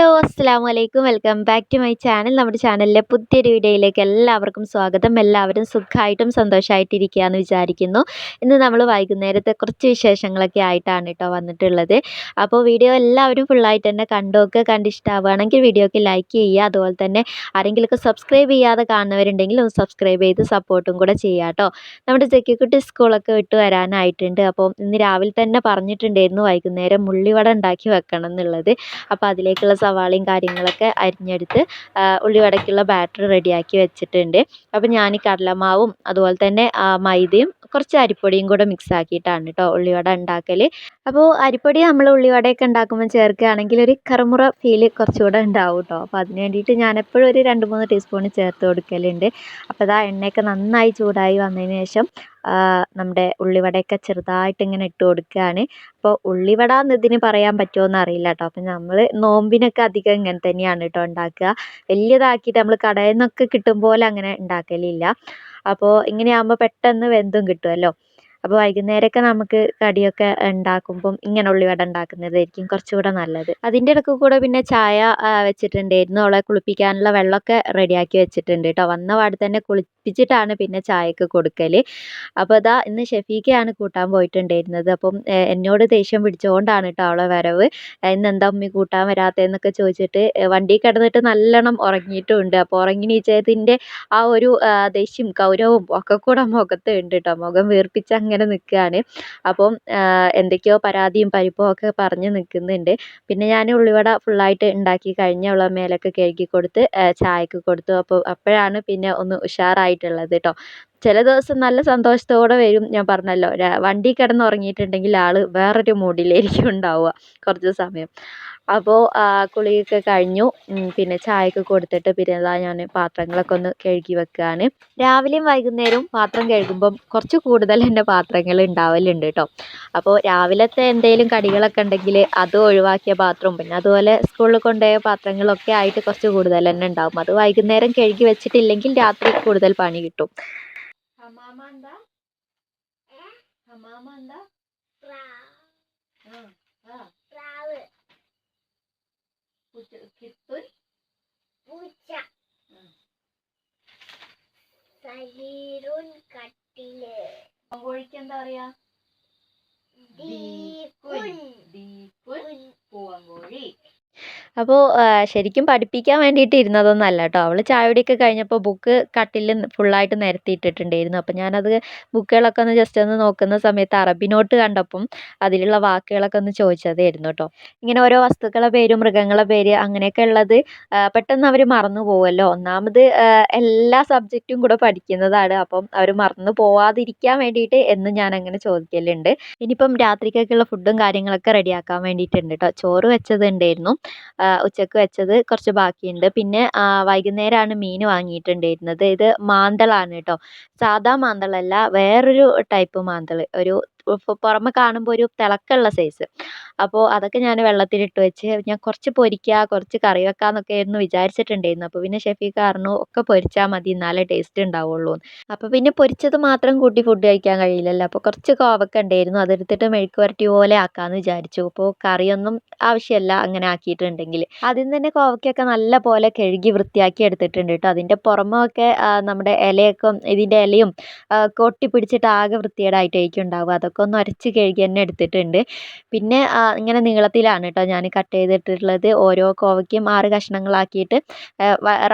Hello അസ്സാം വലൈക്കും welcome back to my channel. നമ്മുടെ ചാനലിലെ പുതിയൊരു വീഡിയോയിലേക്ക് എല്ലാവർക്കും സ്വാഗതം. എല്ലാവരും സുഖമായിട്ടും സന്തോഷമായിട്ടിരിക്കുകയെന്ന് വിചാരിക്കുന്നു. ഇന്ന് നമ്മൾ വൈകുന്നേരത്തെ കുറച്ച് വിശേഷങ്ങളൊക്കെ ആയിട്ടാണ് കേട്ടോ വന്നിട്ടുള്ളത്. അപ്പോൾ വീഡിയോ എല്ലാവരും ഫുള്ളായിട്ട് തന്നെ കണ്ടോക്ക് കണ്ടിഷ്ടമാവുകയാണെങ്കിൽ വീഡിയോക്ക് ലൈക്ക് ചെയ്യുക. അതുപോലെ തന്നെ ആരെങ്കിലുമൊക്കെ സബ്സ്ക്രൈബ് ചെയ്യാതെ കാണുന്നവരുണ്ടെങ്കിൽ ഒന്ന് സബ്സ്ക്രൈബ് ചെയ്ത് സപ്പോർട്ടും കൂടെ ചെയ്യുക കേട്ടോ. നമ്മുടെ ചെക്കിക്കുട്ടി സ്കൂളൊക്കെ വിട്ട് വരാനായിട്ടുണ്ട്. അപ്പോൾ ഇന്ന് രാവിലെ തന്നെ പറഞ്ഞിട്ടുണ്ടായിരുന്നു വൈകുന്നേരം മുള്ളിവട ഉണ്ടാക്കി വെക്കണം എന്നുള്ളത്. അപ്പോൾ അതിലേക്കുള്ള സവാളയും കാര്യങ്ങളൊക്കെ അരിഞ്ഞെടുത്ത് ഉള്ളിവടക്കുള്ള ബാറ്റർ റെഡിയാക്കി വെച്ചിട്ടുണ്ട്. അപ്പോൾ ഞാൻ ഈ കടലമാവും അതുപോലെ തന്നെ മൈദയും കുറച്ച് അരിപ്പൊടിയും കൂടെ മിക്സ് ആക്കിയിട്ടാണ് കേട്ടോ ഉള്ളിവട ഉണ്ടാക്കൽ അപ്പോൾ അരിപ്പൊടി നമ്മൾ ഉള്ളിവടയൊക്കെ ഉണ്ടാക്കുമ്പോൾ ചേർക്കുകയാണെങ്കിൽ ഒരു കറുമുറ ഫീൽ കുറച്ചുകൂടെ ഉണ്ടാവും കേട്ടോ അപ്പോൾ അതിന് വേണ്ടിയിട്ട് ഞാൻ എപ്പോഴും ഒരു രണ്ട് മൂന്ന് ടീസ്പൂൺ ചേർത്ത് കൊടുക്കലുണ്ട്. അപ്പോൾ അതാ എണ്ണയൊക്കെ നന്നായി ചൂടായി വന്നതിന് ശേഷം നമ്മുടെ ഉള്ളിവടയൊക്കെ ചെറുതായിട്ട് ഇങ്ങനെ ഇട്ട് കൊടുക്കുകയാണ് അപ്പോൾ ഉള്ളിവട എന്ന് ഇതിന് പറയാൻ പറ്റുമോ എന്ന് അറിയില്ല കേട്ടോ അപ്പം നമ്മൾ നോമ്പിനൊക്കെ അധികം ഇങ്ങനെ തന്നെയാണ് കേട്ടോ ഉണ്ടാക്കുക വലിയതാക്കിയിട്ട് നമ്മൾ കടയിൽ നിന്നൊക്കെ കിട്ടും പോലെ അങ്ങനെ ഉണ്ടാക്കലില്ല അപ്പോൾ ഇങ്ങനെയാകുമ്പോൾ പെട്ടെന്ന് വെന്തും കിട്ടുമല്ലോ അപ്പോൾ വൈകുന്നേരമൊക്കെ നമുക്ക് കടിയൊക്കെ ഉണ്ടാക്കുമ്പം ഇങ്ങനെ ഉള്ളിവട ഉണ്ടാക്കുന്നതായിരിക്കും കുറച്ചുകൂടെ നല്ലത്. അതിന്റെ ഇടയ്ക്ക് കൂടെ പിന്നെ ചായ വെച്ചിട്ടുണ്ടായിരുന്നു. അവളെ കുളിപ്പിക്കാനുള്ള വെള്ളമൊക്കെ റെഡിയാക്കി വെച്ചിട്ടുണ്ട് കേട്ടോ. വന്ന പാട് തന്നെ കുളിപ്പിച്ചിട്ടാണ് പിന്നെ ചായക്ക് കൊടുക്കൽ അപ്പോൾ അതാ ഇന്ന് ഷെഫീക്കയാണ് കൂട്ടാൻ പോയിട്ടുണ്ടായിരുന്നത്. അപ്പം എന്നോട് ദേഷ്യം പിടിച്ചുകൊണ്ടാണ് കേട്ടോ അവളെ വരവ്. ഇന്ന് എന്താ ഉമ്മി കൂട്ടാൻ വരാത്തതെന്നൊക്കെ ചോദിച്ചിട്ട് വണ്ടി കിടന്നിട്ട് നല്ലോണം ഉറങ്ങിയിട്ടുണ്ട്. അപ്പോൾ ഉറങ്ങി നീച്ചതിന്റെ ആ ഒരു ദേഷ്യം കൗരവും ഒക്കെ കൂടെ മുഖത്ത് ഉണ്ട് കേട്ടോ. മുഖം വീർപ്പിച്ച് അങ്ങനെ നിൽക്കുകയാണ് അപ്പം എന്തൊക്കെയോ പരാതിയും പരിപ്പും ഒക്കെ പറഞ്ഞ് നിൽക്കുന്നുണ്ട് പിന്നെ ഞാൻ ഉള്ളിവട ഫുള്ളായിട്ട് ഉണ്ടാക്കി കഴിഞ്ഞ് അവളെ മേലൊക്കെ കഴുകി കൊടുത്ത് ചായക്ക് കൊടുത്തു. അപ്പോൾ അപ്പോഴാണ് പിന്നെ ഒന്ന് ഉഷാറായിട്ടുള്ളത് കേട്ടോ ചില ദിവസം നല്ല സന്തോഷത്തോടെ വരും. ഞാൻ പറഞ്ഞല്ലോ വണ്ടി കിടന്ന് ഉറങ്ങിയിട്ടുണ്ടെങ്കിൽ ആൾ വേറൊരു മൂഡിലായിരിക്കും ഉണ്ടാവുക. കുറച്ച് സമയം. അപ്പോൾ കുളിയൊക്കെ കഴിഞ്ഞു. പിന്നെ ചായയൊക്കെ കൊടുത്തിട്ട് പിന്നെ ഇതാ ഞാൻ പാത്രങ്ങളൊക്കെ ഒന്ന് കഴുകി വെക്കുകയാണ് രാവിലെയും വൈകുന്നേരവും പാത്രം കഴുകുമ്പം കുറച്ച് കൂടുതൽ എന്റെ പാത്രങ്ങൾ ഉണ്ടാവലുണ്ട് കേട്ടോ അപ്പോൾ രാവിലത്തെ എന്തെങ്കിലും കടികളൊക്കെ ഉണ്ടെങ്കിൽ അത് ഒഴിവാക്കിയ പാത്രവും പിന്നെ അതുപോലെ സ്കൂളിൽ കൊണ്ടുപോയ പാത്രങ്ങളൊക്കെ ആയിട്ട് കുറച്ച് കൂടുതൽ തന്നെ ഉണ്ടാവും. അത് വൈകുന്നേരം കഴുകി വെച്ചിട്ടില്ലെങ്കിൽ രാത്രി കൂടുതൽ പണി കിട്ടും. ഹമാമ എന്താ? ഹമാമ എന്താ? പൂച്ച. സരീറുൻ കട്ടിൽ. കോഴിക്ക് എന്താ പറയാ? പൂവങ്കോഴി അപ്പോൾ ശരിക്കും പഠിപ്പിക്കാൻ വേണ്ടിയിട്ട് ഇരുന്നതൊന്നും അല്ല കേട്ടോ അവൾ ചായകുടിയൊക്കെ കഴിഞ്ഞപ്പോൾ ബുക്ക് കട്ടിൽ ഫുള്ളായിട്ട് നിരത്തിയിട്ടിട്ടുണ്ടായിരുന്നു. അപ്പോൾ ഞാനത് ബുക്കുകളൊക്കെ ഒന്ന് ജസ്റ്റ് ഒന്ന് നോക്കുന്ന സമയത്ത് അറബി നോട്ട് കണ്ടപ്പം അതിലുള്ള വാക്കുകളൊക്കെ ഒന്ന് ചോദിച്ചതായിരുന്നു കേട്ടോ ഇങ്ങനെ ഓരോ വസ്തുക്കളുടെ പേര് മൃഗങ്ങളെ പേര് അങ്ങനെയൊക്കെ ഉള്ളത് പെട്ടെന്ന് അവർ മറന്നു പോകുമല്ലോ ഒന്നാമത് എല്ലാ സബ്ജക്റ്റും കൂടെ പഠിക്കുന്നതാണ്. അപ്പം അവർ മറന്നു പോവാതിരിക്കാൻ വേണ്ടിയിട്ട് എന്ന് ഞാൻ അങ്ങനെ ചോദിക്കലുണ്ട്. ഇനിയിപ്പം രാത്രിക്കൊക്കെയുള്ള ഫുഡും കാര്യങ്ങളൊക്കെ റെഡിയാക്കാൻ വേണ്ടിയിട്ടുണ്ട് കേട്ടോ ചോറ് വെച്ചത് ഉണ്ടായിരുന്നു. ഉച്ചയ്ക്ക് വെച്ചത് കുറച്ച് ബാക്കിയുണ്ട്. പിന്നെ വൈകുന്നേരമാണ് മീൻ വാങ്ങിയിട്ടുണ്ടായിരുന്നത്. ഇത് മാന്തളാണ് കേട്ടോ. സാധാ മാന്തളല്ല വേറൊരു ടൈപ്പ് മാന്തൾ ഒരു പുറമെ കാണുമ്പോൾ ഒരു തിളക്കമുള്ള സൈസ് അപ്പോൾ അതൊക്കെ ഞാൻ വെള്ളത്തിലിട്ട് വെച്ച് ഞാൻ കുറച്ച് പൊരിക്കുക കുറച്ച് കറി വെക്കാമെന്നൊക്കെ ആയിരുന്നു വിചാരിച്ചിട്ടുണ്ടായിരുന്നു അപ്പോൾ പിന്നെ ഷെഫീഖ് പറഞ്ഞു ഒക്കെ പൊരിച്ചാൽ മതി എന്നാലേ ടേസ്റ്റ് ഉണ്ടാവുള്ളൂ അപ്പോൾ പിന്നെ പൊരിച്ചത് മാത്രം കൂട്ടി ഫുഡ് കഴിക്കാൻ കഴിയില്ലല്ലോ. അപ്പോൾ കുറച്ച് കോവക്ക ഉണ്ടായിരുന്നു അതെടുത്തിട്ട് മെഴുക്ക് വരട്ടി പോലെ ആക്കാമെന്ന് വിചാരിച്ചു. അപ്പോൾ കറിയൊന്നും ആവശ്യമല്ല അങ്ങനെ ആക്കിയിട്ടുണ്ടെങ്കിൽ ആദ്യം തന്നെ കോവക്കയൊക്കെ നല്ല പോലെ കഴുകി വൃത്തിയാക്കി എടുത്തിട്ടുണ്ട് കേട്ടോ. അതിന്റെ പുറമൊക്കെ നമ്മുടെ ഇലയൊക്കെ ഇതിന്റെ ഇലയും കൊട്ടി പിടിച്ചിട്ട് ആകെ വൃത്തികേടായിട്ടായിരിക്കും ഉണ്ടാവുക. അതൊക്കെ ഒന്ന് ഉരച്ച് കഴുകി തന്നെ എടുത്തിട്ടുണ്ട്. പിന്നെ ഇങ്ങനെ നീളത്തിലാണ് കേട്ടോ ഞാൻ കട്ട് ചെയ്തിട്ടുള്ളത്. ഓരോ കോവയ്ക്കും ആറ് കഷ്ണങ്ങളാക്കിയിട്ട്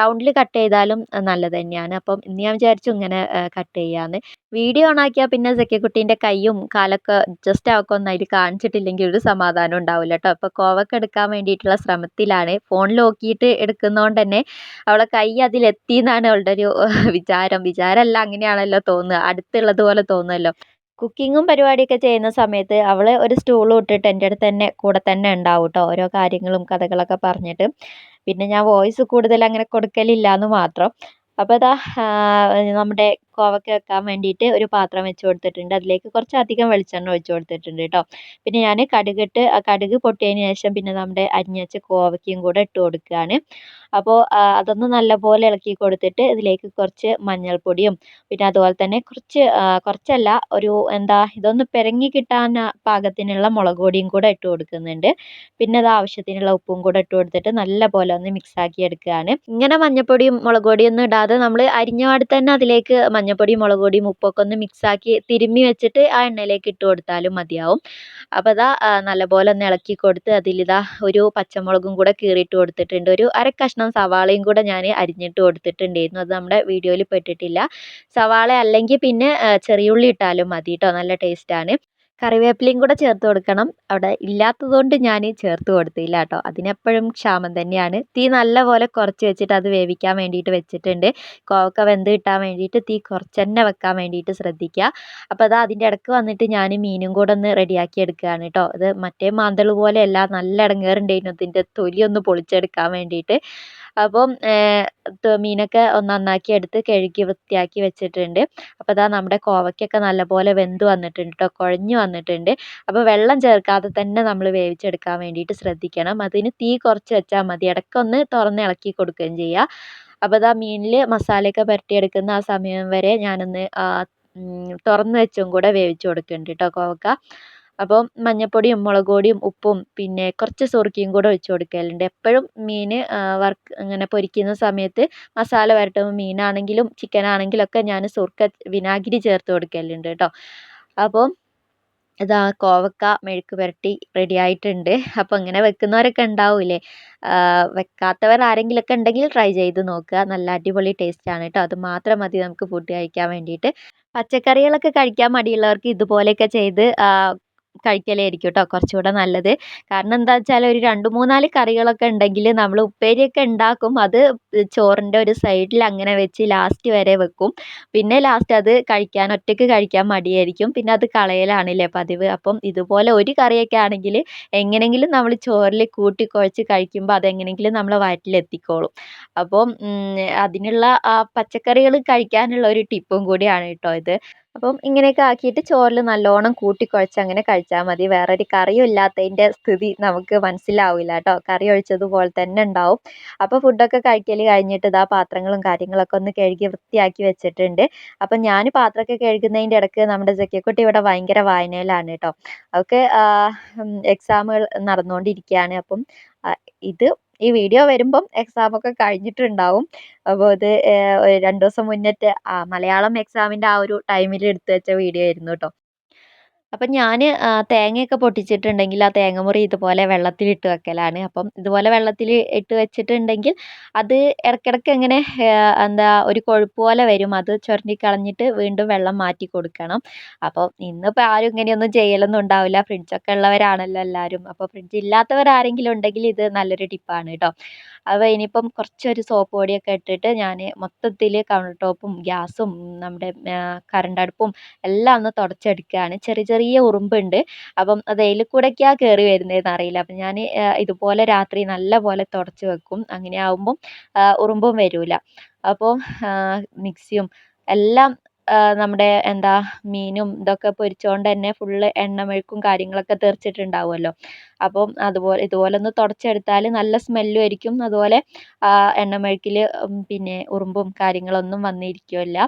റൗണ്ടിൽ കട്ട് ചെയ്താലും നല്ലത് തന്നെയാണ്. അപ്പം ഇന്ന് ഞാൻ വിചാരിച്ചു ഇങ്ങനെ കട്ട് ചെയ്യാമെന്ന് വീഡിയോ ഓൺ ആക്കിയാൽ പിന്നെ സെക്കക്കുട്ടീന്റെ കൈയും കാലൊക്കെ ജസ്റ്റ് അവൾക്ക് അതിൽ കാണിച്ചിട്ടില്ലെങ്കിൽ ഒരു സമാധാനം ഉണ്ടാവില്ല കേട്ടോ അപ്പോൾ കോവക്ക എടുക്കാൻ വേണ്ടിയിട്ടുള്ള ശ്രമത്തിലാണ്. ഫോൺ നോക്കിയിട്ട് എടുക്കുന്നതുകൊണ്ട് തന്നെ അവളെ കൈ അതിലെത്തി എന്നാണ് അവളുടെ ഒരു വിചാരം. വിചാരമല്ല അങ്ങനെയാണല്ലോ തോന്നുക. അടുത്തുള്ളത് പോലെ തോന്നുമല്ലോ കുക്കിങ്ങും പരിപാടിയൊക്കെ ചെയ്യുന്ന സമയത്ത് അവൾ ഒരു സ്റ്റൂളും ഇട്ടിട്ട് എന്റെ അടുത്ത് തന്നെ കൂടെ തന്നെ ഉണ്ടാവും കേട്ടോ ഓരോ കാര്യങ്ങളും കഥകളൊക്കെ പറഞ്ഞിട്ട്. പിന്നെ ഞാൻ വോയിസ് കൂടുതൽ അങ്ങനെ കൊടുക്കലില്ല എന്ന് മാത്രം അപ്പോൾ അതാ നമ്മുടെ കോവക്ക വെക്കാൻ വേണ്ടിയിട്ട് ഒരു പാത്രം വെച്ച് കൊടുത്തിട്ടുണ്ട്. അതിലേക്ക് കുറച്ചധികം വെളിച്ചെണ്ണ ഒഴിച്ച് കൊടുത്തിട്ടുണ്ട് കേട്ടോ പിന്നെ ഞാൻ കടുകിട്ട് കടുക് പൊട്ടിയതിന് ശേഷം പിന്നെ നമ്മുടെ അരിഞ്ഞ് വെച്ച കോവയ്ക്കയും കൂടെ ഇട്ട് കൊടുക്കുകയാണ്. അപ്പോൾ അതൊന്ന് നല്ലപോലെ ഇളക്കി കൊടുത്തിട്ട് ഇതിലേക്ക് കുറച്ച് മഞ്ഞൾപ്പൊടിയും പിന്നെ അതുപോലെ തന്നെ കുറച്ച് കുറച്ചല്ല ഒരു എന്താ ഇതൊന്ന് പിരങ്ങി കിട്ടാൻ പാകത്തിനുള്ള മുളക് പൊടിയും കൂടെ ഇട്ട് കൊടുക്കുന്നുണ്ട്. പിന്നെ അത് ആവശ്യത്തിനുള്ള ഉപ്പും കൂടെ ഇട്ട് കൊടുത്തിട്ട് നല്ലപോലെ ഒന്ന് മിക്സ് ആക്കി എടുക്കുകയാണ്. ഇങ്ങനെ മഞ്ഞൾപ്പൊടിയും മുളക് പൊടിയും ഒന്നും ഇടാതെ നമ്മൾ അരിഞ്ഞപാട് തന്നെ അതിലേക്ക് മഞ്ഞൾപ്പൊടിയും മുളക് പൊടിയും ഉപ്പൊക്കെ ഒന്ന് മിക്സ് ആക്കി തിരുമ്മി വെച്ചിട്ട് ആ എണ്ണയിലേക്ക് ഇട്ട് കൊടുത്താലും മതിയാവും. അപ്പോൾ ഇതാ നല്ലപോലെ ഒന്ന് ഇളക്കി കൊടുത്ത് അതിലിതാ ഒരു പച്ചമുളകും കൂടെ കീറിയിട്ട് കൊടുത്തിട്ടുണ്ട്. ഒരു അര കഷ്ണം സവാളയും കൂടെ ഞാൻ അരിഞ്ഞിട്ട് കൊടുത്തിട്ടുണ്ടായിരുന്നു. അത് നമ്മുടെ വീഡിയോയിൽ പെട്ടിട്ടില്ല. സവാള അല്ലെങ്കിൽ പിന്നെ ചെറിയുള്ളി ഇട്ടാലും മതി കേട്ടോ നല്ല ടേസ്റ്റാണ് കറിവേപ്പിലയും കൂടെ ചേർത്ത് കൊടുക്കണം. അവിടെ ഇല്ലാത്തതുകൊണ്ട് ഞാൻ ചേർത്ത് കൊടുത്തില്ല കേട്ടോ. അതിനെപ്പോഴും ക്ഷാമം തന്നെയാണ്. തീ നല്ലപോലെ കുറച്ച് വെച്ചിട്ട് അത് വേവിക്കാൻ വേണ്ടിയിട്ട് വെച്ചിട്ടുണ്ട്. കോവക്ക വെന്ത് കിട്ടാൻ വേണ്ടിയിട്ട് തീ കുറച്ച് തന്നെ വെക്കാൻ വേണ്ടിയിട്ട് ശ്രദ്ധിക്കുക. അപ്പോൾ അതാ അതിന്റെ ഇടയ്ക്ക് വന്നിട്ട് ഞാൻ മീനും കൂടെ ഒന്ന് റെഡിയാക്കി എടുക്കുകയാണ് കേട്ടോ. അത് മറ്റേ മാന്തൾ പോലെയല്ല നല്ല ഇടങ്ങേറുണ്ടായിരുന്നു. ഇതിന്റെ തൊലി ഒന്ന് പൊളിച്ചെടുക്കാൻ വേണ്ടിയിട്ട്. അപ്പം മീനൊക്കെ നന്നാക്കി എടുത്ത് കഴുകി വൃത്തിയാക്കി വെച്ചിട്ടുണ്ട്. അപ്പോൾ ദാ നമ്മുടെ കോവയ്ക്കൊക്കെ നല്ലപോലെ വെന്ത് വന്നിട്ടുണ്ട് കേട്ടോ കുഴഞ്ഞ് വന്നിട്ടുണ്ട്. അപ്പോൾ വെള്ളം ചേർക്കാതെ തന്നെ നമ്മൾ വേവിച്ചെടുക്കാൻ വേണ്ടിയിട്ട് ശ്രദ്ധിക്കണം. അതിന് തീ കുറച്ച് വെച്ചാൽ മതി. ഇടയ്ക്കൊന്ന് തുറന്ന് ഇളക്കി കൊടുക്കുകയും ചെയ്യുക അപ്പോൾ ദാ മീനിൽ മസാലയൊക്കെ പുരട്ടിയെടുക്കുന്ന ആ സമയം വരെ ഞാനൊന്ന് തുറന്ന് വെച്ചും കൂടെ വേവിച്ച് കൊടുക്കുന്നുണ്ട് കേട്ടോ കോവക്ക. അപ്പോൾ മഞ്ഞൾപ്പൊടിയും മുളക് പൊടിയും ഉപ്പും പിന്നെ കുറച്ച് സുർക്കിയും കൂടെ ഒഴിച്ച് കൊടുക്കലുണ്ട്. എപ്പോഴും മീൻ വറുക്ക് ഇങ്ങനെ പൊരിക്കുന്ന സമയത്ത് മസാല പുരട്ടുമ്പോൾ മീനാണെങ്കിലും ചിക്കൻ ആണെങ്കിലൊക്കെ ഞാൻ സുർക്ക വിനാഗിരി ചേർത്ത് കൊടുക്കലുണ്ട് കേട്ടോ. അപ്പോൾ ഇതാ കോവക്ക മെഴുക്ക് പുരട്ടി റെഡി ആയിട്ടുണ്ട്. അപ്പോൾ ഇങ്ങനെ വെക്കുന്നവരൊക്കെ ഉണ്ടാവില്ലേ വെക്കാത്തവർ ആരെങ്കിലുമൊക്കെ ഉണ്ടെങ്കിൽ ട്രൈ ചെയ്ത് നോക്കുക. നല്ല അടിപൊളി ടേസ്റ്റാണ് കേട്ടോ. അത് മാത്രം മതി നമുക്ക് ഫുഡ് കഴിക്കാൻ വേണ്ടിയിട്ട്. പച്ചക്കറികളൊക്കെ കഴിക്കാൻ മടിയുള്ളവർക്ക് ഇതുപോലെയൊക്കെ ചെയ്ത് കഴിക്കലായിരിക്കും കേട്ടോ കുറച്ചുകൂടെ നല്ലത്. കാരണം എന്താ വെച്ചാൽ ഒരു രണ്ട് മൂന്നാൽ കറികളൊക്കെ ഉണ്ടെങ്കിൽ നമ്മൾ ഉപ്പേരിയൊക്കെ ഉണ്ടാക്കും. അത് ചോറിന്റെ ഒരു സൈഡിൽ അങ്ങനെ വെച്ച് ലാസ്റ്റ് വരെ വെക്കും. പിന്നെ ലാസ്റ്റ് അത് കഴിക്കാൻ ഒറ്റയ്ക്ക് കഴിക്കാൻ മടിയായിരിക്കും. പിന്നെ അത് കളയലാണല്ലേ പതിവ്. അപ്പം ഇതുപോലെ ഒരു കറിയൊക്കെ ആണെങ്കിൽ എങ്ങനെങ്കിലും നമ്മൾ ചോറിൽ കൂട്ടി കുഴച്ച് കഴിക്കുമ്പോൾ അതെങ്ങനെങ്കിലും നമ്മളെ വയറ്റിലെത്തിക്കോളും അപ്പം അതിനുള്ള ആ പച്ചക്കറികൾ കഴിക്കാനുള്ള ഒരു ടിപ്പും കൂടിയാണ് കേട്ടോ ഇത്. അപ്പം ഇങ്ങനെയൊക്കെ ആക്കിയിട്ട് ചോറിൽ നല്ലോണം കൂട്ടിക്കുഴച്ച് അങ്ങനെ കഴിച്ചാൽ മതി. വേറൊരു കറിയും ഇല്ലാത്തതിന്റെ സ്ഥിതി നമുക്ക് മനസ്സിലാവില്ല കേട്ടോ കറി ഒഴിച്ചതുപോലെ തന്നെ ഉണ്ടാവും. അപ്പോൾ ഫുഡൊക്കെ കഴിക്കൽ കഴിഞ്ഞിട്ട് ഇതാ പാത്രങ്ങളും കാര്യങ്ങളൊക്കെ ഒന്ന് കഴുകി വൃത്തിയാക്കി വെച്ചിട്ടുണ്ട്. അപ്പം ഞാൻ പാത്രമൊക്കെ കഴുകുന്നതിന്റെ ഇടയ്ക്ക് നമ്മുടെ ജക്കിക്കുട്ടി ഇവിടെ ഭയങ്കര വായനയിലാണ് കേട്ടോ അവൾക്ക് എക്സാമുകൾ നടന്നുകൊണ്ടിരിക്കുകയാണ് അപ്പം ഇത് ഈ വീഡിയോ വരുമ്പം എക്സാമൊക്കെ കഴിഞ്ഞിട്ടുണ്ടാവും. അപ്പോൾ ഇത് രണ്ട് ദിവസം മുന്നത്തെ ആ മലയാളം എക്സാമിന്റെ ആ ഒരു ടൈമിൽ എടുത്ത് വെച്ച വീഡിയോ ആയിരുന്നു കേട്ടോ അപ്പം ഞാൻ തേങ്ങയൊക്കെ പൊട്ടിച്ചിട്ടുണ്ടെങ്കിൽ ആ തേങ്ങമുറി ഇതുപോലെ വെള്ളത്തിലിട്ട് വെക്കലാണ്. അപ്പം ഇതുപോലെ വെള്ളത്തിൽ ഇട്ട് വെച്ചിട്ടുണ്ടെങ്കിൽ അത് ഇടയ്ക്കിടയ്ക്ക് ഇങ്ങനെ എന്താ ഒരു കൊഴുപ്പ് പോലെ വരും. അത് ചുരണ്ടി കളഞ്ഞിട്ട് വീണ്ടും വെള്ളം മാറ്റി കൊടുക്കണം. അപ്പോൾ ഇന്നിപ്പോൾ ആരും ഇങ്ങനെയൊന്നും ചെയ്യലൊന്നും ഉണ്ടാവില്ല. ഫ്രിഡ്ജൊക്കെ ഉള്ളവരാണല്ലോ എല്ലാവരും അപ്പോൾ ഫ്രിഡ്ജ് ഇല്ലാത്തവർ ആരെങ്കിലും ഉണ്ടെങ്കിൽ ഇത് നല്ലൊരു ടിപ്പാണ് കേട്ടോ അപ്പോൾ ഇനിയിപ്പം കുറച്ചൊരു സോപ്പ് പൊടിയൊക്കെ ഇട്ടിട്ട് ഞാൻ മൊത്തത്തിൽ കൗണ്ടർ ടോപ്പും ഗ്യാസും നമ്മുടെ കറണ്ട് അടുപ്പും എല്ലാം ഒന്ന് തുടച്ചെടുക്കുകയാണ്. ചെറിയ ചെറിയ ഉറുമ്പുണ്ട്. അപ്പം അത് അതിൽ കൂടെയൊക്കെയാണ് കയറി വരുന്നതെന്ന് അറിയില്ല. അപ്പം ഞാൻ ഇതുപോലെ രാത്രി നല്ല പോലെ തുടച്ച് വെക്കും. അങ്ങനെ ആകുമ്പം ഉറുമ്പും വരില്ല അപ്പോൾ മിക്സിയും എല്ലാം നമ്മുടെ എന്താ മീനും ഇതൊക്കെ പൊരിച്ചതുകൊണ്ട് തന്നെ ഫുള്ള് എണ്ണമെഴുക്കും കാര്യങ്ങളൊക്കെ തെറിച്ചിട്ടുണ്ടാവുമല്ലോ. അപ്പം അതുപോലെ ഇതുപോലെ ഒന്ന് തുടച്ചെടുത്താൽ നല്ല സ്മെല്ലും ആയിരിക്കും. അതുപോലെ എണ്ണമെഴുക്കിൽ പിന്നെ ഉറുമ്പും കാര്യങ്ങളൊന്നും വന്നിരിക്കില്ല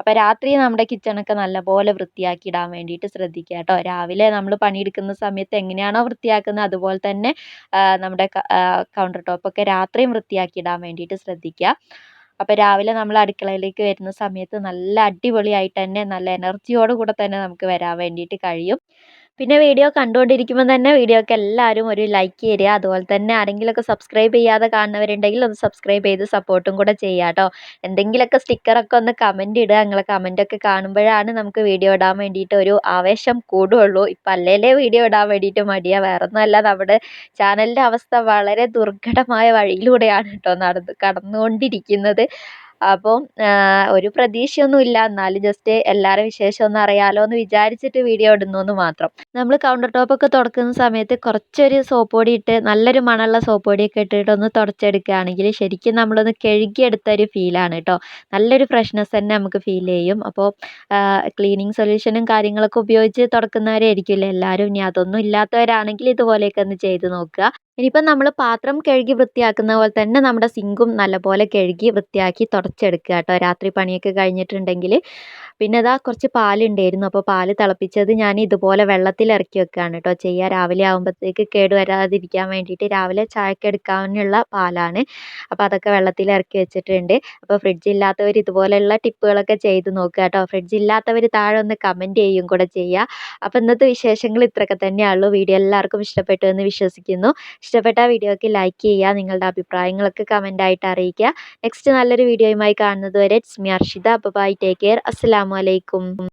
അപ്പോൾ രാത്രി നമ്മുടെ കിച്ചണൊക്കെ നല്ലപോലെ വൃത്തിയാക്കി ഇടാൻ വേണ്ടിയിട്ട് ശ്രദ്ധിക്കുക കേട്ടോ. രാവിലെ നമ്മൾ പണിയെടുക്കുന്ന സമയത്ത് എങ്ങനെയാണോ വൃത്തിയാക്കുന്നത് അതുപോലെ തന്നെ നമ്മുടെ കൗണ്ടർ ടോപ്പൊക്കെ രാത്രിയും വൃത്തിയാക്കി ഇടാൻ വേണ്ടിയിട്ട് ശ്രദ്ധിക്കുക. അപ്പോൾ രാവിലെ നമ്മൾ അടുക്കളയിലേക്ക് വരുന്ന സമയത്ത് നല്ല അടിപൊളിയായിട്ട് തന്നെ നല്ല എനർജിയോട് കൂടെ തന്നെ നമുക്ക് വരാൻ വേണ്ടിയിട്ട് കഴിയും. പിന്നെ വീഡിയോ കണ്ടുകൊണ്ടിരിക്കുമ്പോൾ തന്നെ വീഡിയോക്ക് എല്ലാവരും ഒരു ലൈക്ക് തരിക. അതുപോലെ തന്നെ ആരെങ്കിലുമൊക്കെ സബ്സ്ക്രൈബ് ചെയ്യാതെ കാണുന്നവരുണ്ടെങ്കിൽ ഒന്ന് സബ്സ്ക്രൈബ് ചെയ്ത് സപ്പോർട്ടും കൂടെ ചെയ്യുക കേട്ടോ എന്തെങ്കിലുമൊക്കെ സ്റ്റിക്കറൊക്കെ ഒന്ന് കമന്റ് ഇടുക. നിങ്ങളെ കമന്റൊക്കെ കാണുമ്പോഴാണ് നമുക്ക് വീഡിയോ ഇടാൻ വേണ്ടിയിട്ട് ഒരു ആവേശം കൂടുകയുള്ളൂ ഇപ്പം അല്ലേലേ വീഡിയോ ഇടാൻ വേണ്ടിയിട്ട് മടിയാ. വേറെ ഒന്നുമല്ല നമ്മുടെ ചാനലിന്റെ അവസ്ഥ വളരെ ദുർഘടമായ വഴിയിലൂടെയാണ് കേട്ടോ നടന്ന് കടന്നുകൊണ്ടിരിക്കുന്നത്. അപ്പോൾ ഒരു പ്രതീക്ഷയൊന്നും ഇല്ല. എന്നാലും ജസ്റ്റ് എല്ലാവരുടെ വിശേഷം ഒന്ന് അറിയാലോ എന്ന് വിചാരിച്ചിട്ട് വീഡിയോ ഇടുന്നു എന്ന് മാത്രം നമ്മൾ കൗണ്ടർ ടോപ്പൊക്കെ തുടക്കുന്ന സമയത്ത് കുറച്ചൊരു സോപ്പ് പൊടി ഇട്ട് നല്ലൊരു മണമുള്ള സോപ്പ് പൊടിയൊക്കെ ഇട്ടിട്ട് ഒന്ന് തുടച്ചെടുക്കുകയാണെങ്കിൽ ശരിക്കും നമ്മളൊന്ന് കഴുകിയെടുത്ത ഒരു ഫീലാണ് കേട്ടോ നല്ലൊരു ഫ്രഷ്നെസ് തന്നെ നമുക്ക് ഫീൽ ചെയ്യും. അപ്പോൾ ക്ലീനിങ് സൊല്യൂഷനും കാര്യങ്ങളൊക്കെ ഉപയോഗിച്ച് തുടക്കുന്നവരായിരിക്കില്ല എല്ലാവരും? ഇനി അതൊന്നും ഇല്ലാത്തവരാണെങ്കിൽ ഇതുപോലെയൊക്കെ ഒന്ന് ചെയ്ത് നോക്കുക. ഇനിയിപ്പം നമ്മൾ പാത്രം കഴുകി വൃത്തിയാക്കുന്ന പോലെ തന്നെ നമ്മുടെ സിങ്കും നല്ലപോലെ കഴുകി വൃത്തിയാക്കി തുടച്ചെടുക്കുക കേട്ടോ. രാത്രി പണിയൊക്കെ കഴിഞ്ഞിട്ടുണ്ടെങ്കിൽ പിന്നെ അതാ കുറച്ച് പാലുണ്ടായിരുന്നു. അപ്പോൾ പാൽ തിളപ്പിച്ചത് ഞാൻ ഇതുപോലെ വെള്ളത്തിൽ ഇറക്കി വെക്കുകയാണ് കേട്ടോ. ചെയ്യുക രാവിലെ ആകുമ്പോഴത്തേക്ക് കേട് വരാതിരിക്കാൻ വേണ്ടിയിട്ട് രാവിലെ ചായക്ക് എടുക്കാനുള്ള പാലാണ്. അപ്പോൾ അതൊക്കെ വെള്ളത്തിൽ ഇറക്കി വെച്ചിട്ടുണ്ട്. അപ്പോൾ ഫ്രിഡ്ജ് ഇല്ലാത്തവർ ഇതുപോലെയുള്ള ടിപ്പുകളൊക്കെ ചെയ്ത് നോക്കുക കേട്ടോ. ഫ്രിഡ്ജ് ഇല്ലാത്തവർ താഴെ ഒന്ന് കമന്റ് ചെയ്യും കൂടെ ചെയ്യുക അപ്പോൾ ഇന്നത്തെ വിശേഷങ്ങൾ ഇത്രയൊക്കെ തന്നെയുള്ളൂ വീഡിയോ എല്ലാവർക്കും ഇഷ്ടപ്പെട്ടു എന്ന് വിശ്വസിക്കുന്നു. ഇഷ്ടപ്പെട്ട വീഡിയോയ്ക്ക് ലൈക്ക് ചെയ്യുക നിങ്ങളുടെ അഭിപ്രായങ്ങളൊക്കെ കമന്റായിട്ട് അറിയിക്കുക. നെക്സ്റ്റ് നല്ലൊരു വീഡിയോയുമായി കാണുന്നത് വരെ ഇറ്റ്സ് മി അർഷിത. അപ്പോൾ ബൈ ടേക്ക് കെയർ അസ്സലാമു അലൈക്കും